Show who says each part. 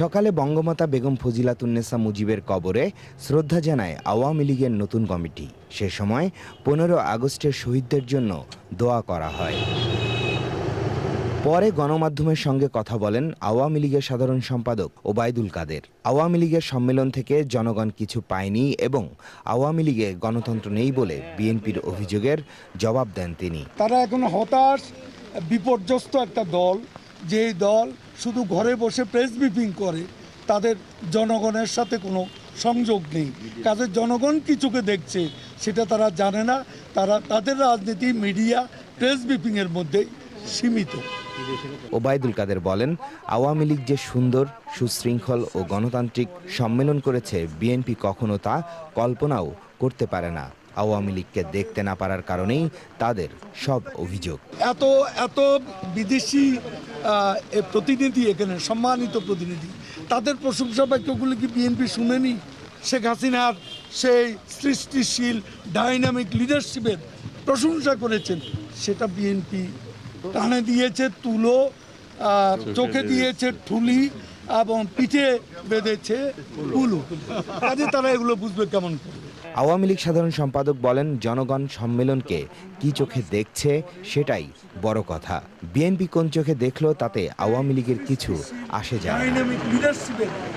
Speaker 1: সকালে বঙ্গমাতা বেগম ফজিলাতুন্নেসা মুজিবের কবরে শ্রদ্ধা জানায় আওয়ামী লীগের নতুন কমিটি। সে সময় পনেরো আগস্টের শহীদদের জন্য দোয়া করা হয়। পরে গণমাধ্যমের সঙ্গে কথা বলেন আওয়ামী লীগের সাধারণ সম্পাদক ওবায়দুল কাদের। আওয়ামী লীগের সম্মেলন থেকে জনগণ কিছু পায়নি এবং আওয়ামী লীগে গণতন্ত্র নেই বলে বিএনপির অভিযোগের জবাব দেন তিনি।
Speaker 2: তারা এখন হতাশ, বিপর্যস্ত একটা দল। যেই দল শুধু ঘরে বসে প্রেস ব্রিফিং করে তাদের জনগণের সাথে কোনো সংযোগ নেই। কাজে জনগণ কিছুকে দেখছে সেটা তারা জানে না। তারা তাদের রাজনীতি মিডিয়া প্রেস ব্রিফিংয়ের মধ্যেই সীমিত।
Speaker 1: ওবায়দুল কাদের বলেন আওয়ামী লীগ যে সুন্দর সুশৃঙ্খল ও গণতান্ত্রিক সম্মেলন করেছে বিএনপি কখনো তা কল্পনাও করতে পারে না। আওয়ামী লীগকে দেখতে না পারার কারণেই তাদের সব অভিযোগ।
Speaker 2: এত এত বিদেশি প্রতিনিধি এখানে সম্মানিত প্রতিনিধি। তাদের প্রশংসা বাক্যগুলি কি বিএনপি শুনেনি? শেখ হাসিনার সেই সৃষ্টিশীল ডাইনামিক লিডারশিপের প্রশংসা করেছেন সেটা বিএনপি টানে দিয়েছে তুলো চোখে দিয়েছে ঠুলি এবং পিঠে বেঁধেছে পুলু কাজে তারা এগুলো বুঝবে কেমন
Speaker 1: আওয়ামী লীগ সাধারণ সম্পাদক বলেন জনগণ সম্মেলনকে কি চোখে দেখছে সেটাই বড় কথা। বিএনপি কোন চোখে দেখল তাতে আওয়ামী লীগের কিছু আসে যায়